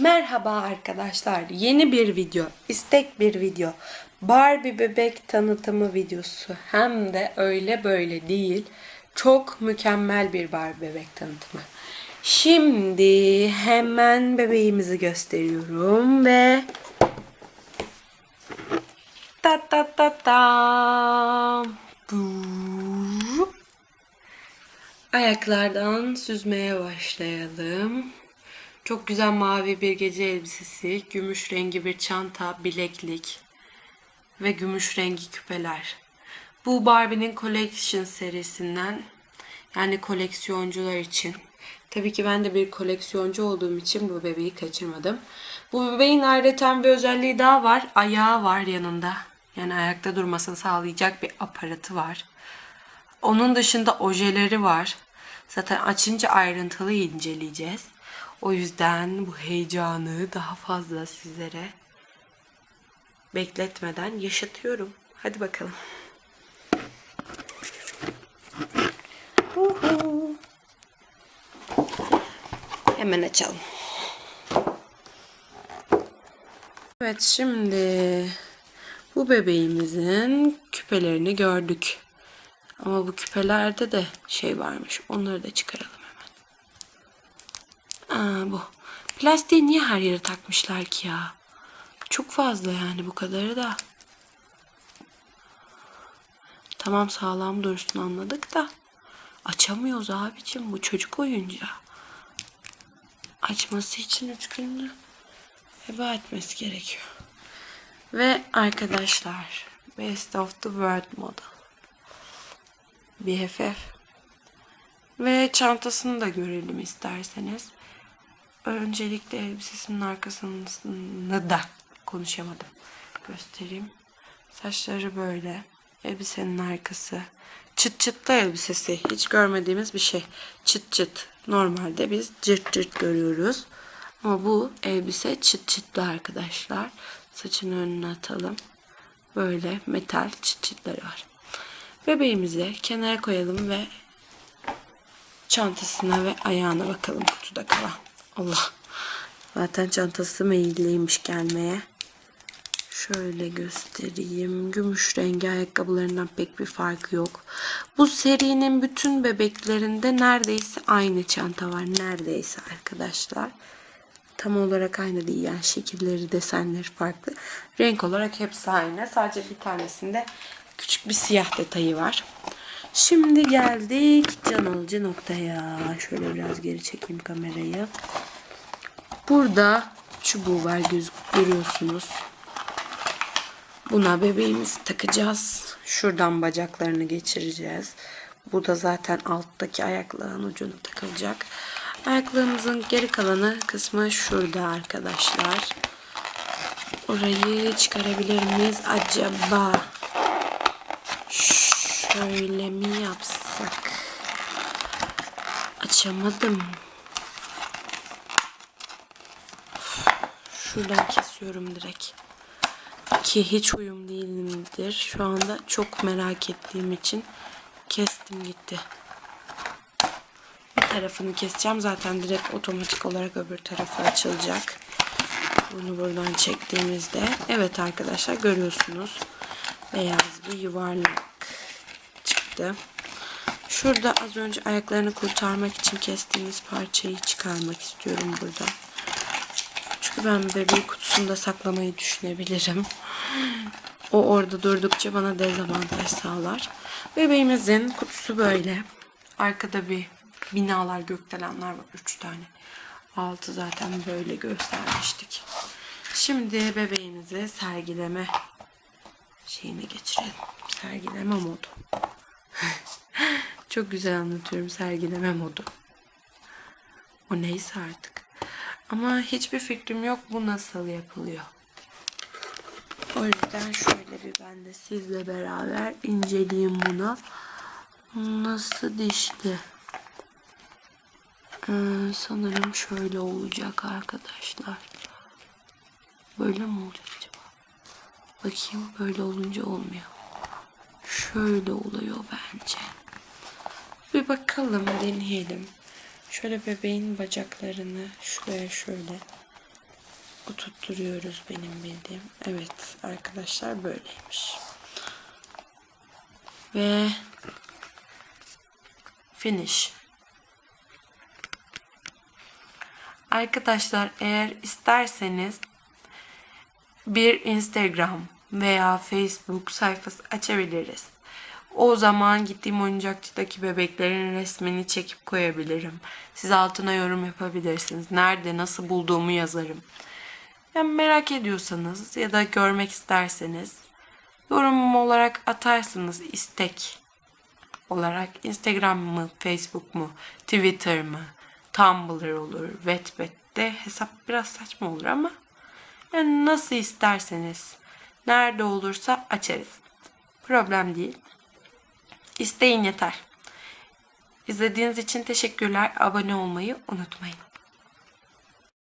Merhaba arkadaşlar. Yeni bir video, istek bir video. Barbie bebek tanıtımı videosu. Hem de öyle böyle değil. Çok mükemmel bir Barbie bebek tanıtımı. Şimdi hemen bebeğimizi gösteriyorum ve ta ta ta ta. Ayaklardan süzmeye başlayalım. Çok güzel mavi bir gece elbisesi, gümüş rengi bir çanta, bileklik ve gümüş rengi küpeler. Bu Barbie'nin Collection serisinden yani koleksiyoncular için. Tabii ki ben de bir koleksiyoncu olduğum için bu bebeği kaçırmadım. Bu bebeğin ayrıca bir özelliği daha var. Ayağı var yanında. Yani ayakta durmasını sağlayacak bir aparatı var. Onun dışında ojeleri var. Zaten açınca ayrıntılı inceleyeceğiz. O yüzden bu heyecanı daha fazla sizlere bekletmeden yaşatıyorum. Hadi bakalım. Uhu. Hemen açalım. Evet şimdi bu bebeğimizin küpelerini gördük. Ama bu küpelerde de şey varmış. Onları da çıkaralım Aa bu. Plastiği niye her yere takmışlar ki ya? Çok fazla yani bu kadarı da. Tamam sağlam dursun anladık da. Açamıyoruz abicim bu çocuk oyuncağı. Açması için üç günde heba etmesi gerekiyor. Ve arkadaşlar Best of the World model. BFF. Ve çantasını da görelim isterseniz. Öncelikle elbisesinin arkasını da konuşamadım. Göstereyim. Saçları böyle. Elbisenin arkası. Çıt çıtlı elbisesi. Hiç görmediğimiz bir şey. Çıt çıt. Normalde biz cırt cırt görüyoruz. Ama bu elbise çıt çıtlı arkadaşlar. Saçını önüne atalım. Böyle metal çıt çıtları var. Bebeğimizi kenara koyalım ve çantasına ve ayağına bakalım kutuda kalan. Allah. Zaten çantası meyilliymiş gelmeye. Şöyle göstereyim. Gümüş rengi ayakkabılarından pek bir farkı yok. Bu serinin bütün bebeklerinde neredeyse aynı çanta var. Neredeyse arkadaşlar. Tam olarak aynı değil yani şekilleri, desenleri farklı. Renk olarak hepsi aynı. Sadece bir tanesinde küçük bir siyah detayı var. Şimdi geldik can alıcı noktaya. Şöyle biraz geri çekeyim kamerayı. Burada çubuğu var göz görüyorsunuz. Buna bebeğimizi takacağız. Şuradan bacaklarını geçireceğiz. Bu da zaten alttaki ayaklığın ucuna takılacak. Ayaklığımızın geri kalanı kısmı şurada arkadaşlar. Orayı çıkarabilir miyiz acaba? Şöyle mi yapsak? Açamadım. Şuradan kesiyorum direkt. Ki hiç uyum değilimdir. Şu anda çok merak ettiğim için kestim gitti. Bir tarafını keseceğim. Zaten direkt otomatik olarak öbür tarafı açılacak. Bunu buradan çektiğimizde. Evet arkadaşlar görüyorsunuz. Beyaz bir yuvarlak çıktı. Şurada az önce ayaklarını kurtarmak için kestiğimiz parçayı çıkarmak istiyorum burada. Ben bebeği kutusunda saklamayı düşünebilirim. O orada durdukça bana dezavantaj sağlar. Bebeğimizin kutusu böyle. Arkada bir binalar, gökdelenler var. Üç tane. Altı zaten böyle göstermiştik. Şimdi bebeğimizi sergileme şeyine geçirelim. Sergileme modu. Çok güzel anlatıyorum sergileme modu. O neyse artık. Ama hiçbir fikrim yok bu nasıl yapılıyor. O yüzden şöyle bir ben de sizle beraber inceleyeyim bunu. Nasıl dişli? Ee, sanırım şöyle olacak arkadaşlar. Böyle mi olacak acaba? Bakayım böyle olunca olmuyor. Şöyle oluyor bence. Bir bakalım deneyelim. Şöyle bebeğin bacaklarını şuraya şöyle oturtturuyoruz benim bildiğim. Evet arkadaşlar böyleymiş. Ve finish. Arkadaşlar eğer isterseniz bir Instagram veya Facebook sayfası açabiliriz. O zaman gittiğim oyuncakçıdaki bebeklerin resmini çekip koyabilirim. Siz altına yorum yapabilirsiniz. Nerede, nasıl bulduğumu yazarım. Yani merak ediyorsanız ya da görmek isterseniz yorum olarak atarsınız istek olarak Instagram mı, Facebook mu, Twitter mı, Tumblr olur, Wattpad'de hesap biraz saçma olur ama yani nasıl isterseniz nerede olursa açarız. Problem değil. İsteyin yeter. İzlediğiniz için teşekkürler. Abone olmayı unutmayın.